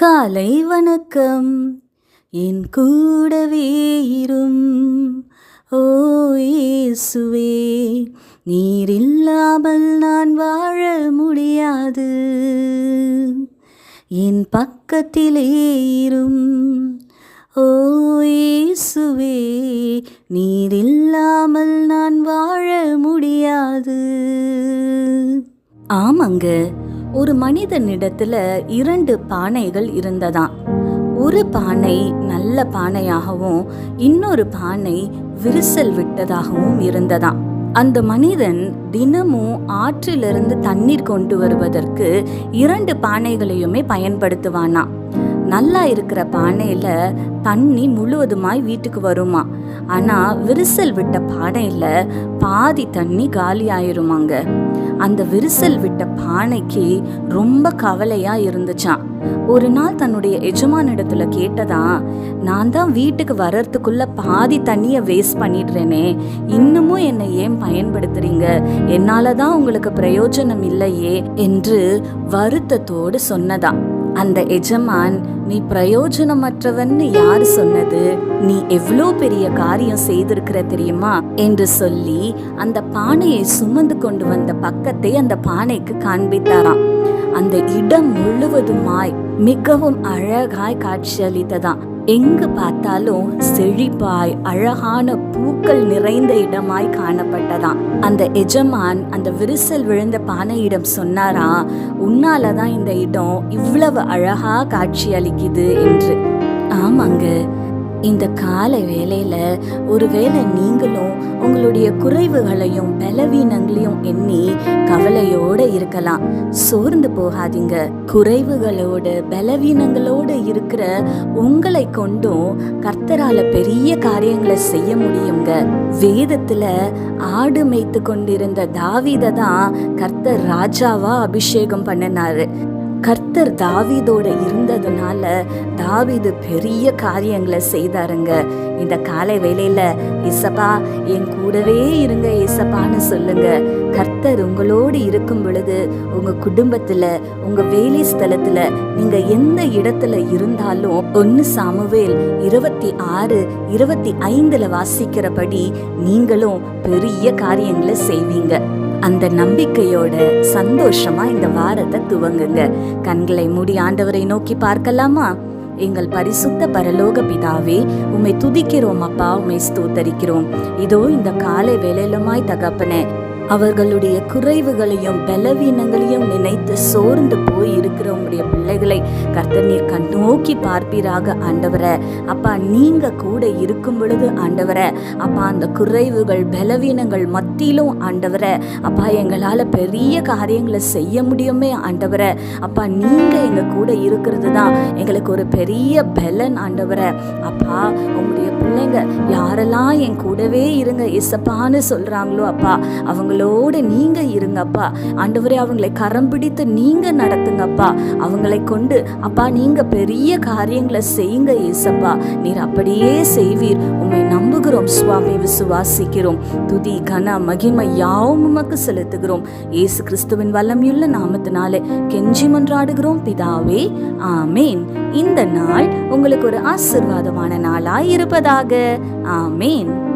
காலை வணக்கம். என் கூடவே இரும். ஓ இயேசுவே நீர் இல்லாமல் நான் வாழ முடியாது. என் பக்கத்திலே இரும். ஓ இயேசுவே நீர் இல்லாமல் நான் வாழ முடியாது. ஆமாங்க. ஒரு மனிதனிடத்துல இரண்டு பானைகள் இருந்ததாம். ஒரு பானை நல்ல பானையாகவும் இன்னொரு பானை விரிசல் விட்டதாகவும் இருந்ததாம். அந்த மனிதன் தினமும் ஆற்றிலிருந்து தண்ணீர் கொண்டு வருவதற்கு இரண்டு பானைகளையுமே பயன்படுத்துவானாம். நல்லா இருக்கிற பானையில தண்ணி முழுவதுமாய் வீட்டுக்கு வருமா ஆனா விரிசல் விட்ட பானையில பாதி தண்ணி காலி ஆயிருமாங்க அந்த விரிசல் விட்ட ஆணைக்கு ரொம்ப கவலையா இருந்துச்சான் ஒரு நாள் தன்னுடைய எஜமானிடத்துல கேட்டதா நான் தான் வீட்டுக்கு வர்றதுக்குள்ள பாதி தண்ணியை வேஸ்ட் பண்ணிடுறேனே இன்னமும் என்னை ஏன் பயன்படுத்துறீங்க? என்னால தான் உங்களுக்கு பிரயோஜனம் இல்லையே என்று வருத்தத்தோடு சொன்னதான் அந்த எஜமான் நீ பிரயோஜனமற்றவன்னு யார் சொன்னது? நீ எவ்வளோ பெரிய காரியம் செய்திருக்கிற தெரியுமா? என்று சொல்லி அந்த பானையை சுமந்து கொண்டு வந்த பக்கத்தை அந்த பானைக்கு காண்பித்தாராம். அந்த இடம் முழுவதுமாய் மிகவும் அழகாய் காட்சியளித்ததாம். எங்கு பார்த்தாலும் செழிப்பாய் அழகான பூக்கள் நிறைந்த இடமாய் காணப்பட்டதாம். அந்த எஜமான் அந்த விரிசல் விழுந்த பானையிடம் சொன்னாரா உன்னால தான் இந்த இடம் இவ்வளவு அழகா காட்சி அளிக்குது என்று. ஆமாங்க இந்த காலை வேளையில ஒருவேளை நீங்களும் உங்களுடைய குறைவுகளையும் பலவீனங்களையும் எண்ணி கவலையோட இருக்கலாம். சோர்ந்து போகாதீங்க. குறைவுகளோட பலவீனங்களோடு இருக்கிற உங்களை கொண்டும் கர்த்தரால பெரிய காரியங்களை செய்ய முடியுங்க. வேதத்துல ஆடு மேய்த்து கொண்டிருந்த தாவீதை தான் கர்த்தர் ராஜாவா அபிஷேகம் பண்ணினாரு. கர்த்தர் தாவீதோட இருந்ததுனால தாவீது பெரிய காரியங்களை செய்தாருங்க. இந்த காலை வேலையில இசப்பா என் கூடவே இருங்க இசப்பான்னு சொல்லுங்க. கர்த்தர் உங்களோடு இருக்கும் பொழுது உங்க குடும்பத்துல உங்க வேலை ஸ்தலத்துல நீங்க எந்த இடத்துல இருந்தாலும் ஒன்னு சாமுவேல் இருபத்தி ஆறு இருபத்தி ஐந்துல வாசிக்கிறபடி நீங்களும் பெரிய காரியங்களை செய்வீங்க. அந்த நம்பிக்கையோட சந்தோஷமா இந்த வாரத்தை துவங்குங்க. கண்களை மூடி ஆண்டவரை நோக்கி பார்க்கலாமா? எங்கள் பரிசுத்த பரலோக பிதாவே உம்மை துதிக்கிறோம் அப்பா உம்மை ஸ்தோத்தரிக்கிறோம். இதோ இந்த காலை வேலையிலுமாய் தகப்பனே அவர்களுடைய குறைவுகளையும் பலவீனங்களையும் நினைத்து சோர்ந்து போய் இருக்கிற உங்களுடைய பிள்ளைகளை கர்த்தர் நீர் கண்ணோக்கி பார்ப்பீராக ஆண்டவரை. அப்பா நீங்க கூட இருக்கும் பொழுது ஆண்டவரை அப்பா அந்த குறைவுகள் பலவீனங்கள் மத்தியிலும் ஆண்டவரை அப்பா எங்களால் பெரிய காரியங்களை செய்ய முடியுமே ஆண்டவரை. அப்பா நீங்க எங்க கூட இருக்கிறது தான் எங்களுக்கு ஒரு பெரிய பலன் ஆண்டவரை. அப்பா உங்களுடைய பிள்ளைங்க யாரெல்லாம் என் கூடவே இருங்க இசப்பான்னு சொல்றாங்களோ அப்பா அவங்களோட நீங்கள் இருங்கப்பா. ஆண்டவரே அவங்களை கரம் பிடித்து நீங்கள் நடத்துங்கப்பா. அவங்களை கொண்டு அப்பா நீங்கள் பெரிய காரியங்களை செய்யுங்க ஏசப்பா. நீர் அப்படியே செய்வீர். உம்மை நம்புகிறோம் சுவாமி விசுவாசிக்கிறோம். துதி கன மகிமை யாவும் உமக்கு செலுத்துகிறோம். இயேசு கிறிஸ்துவின் வல்லமையுள்ள நாமத்தினாலே கெஞ்சி மன்றாடுகிறோம் பிதாவே. ஆமேன். இந்த நாள் உங்களுக்கு ஒரு ஆசிர்வாதமான நாளாய் இருப்பதாக. ஆமேன்.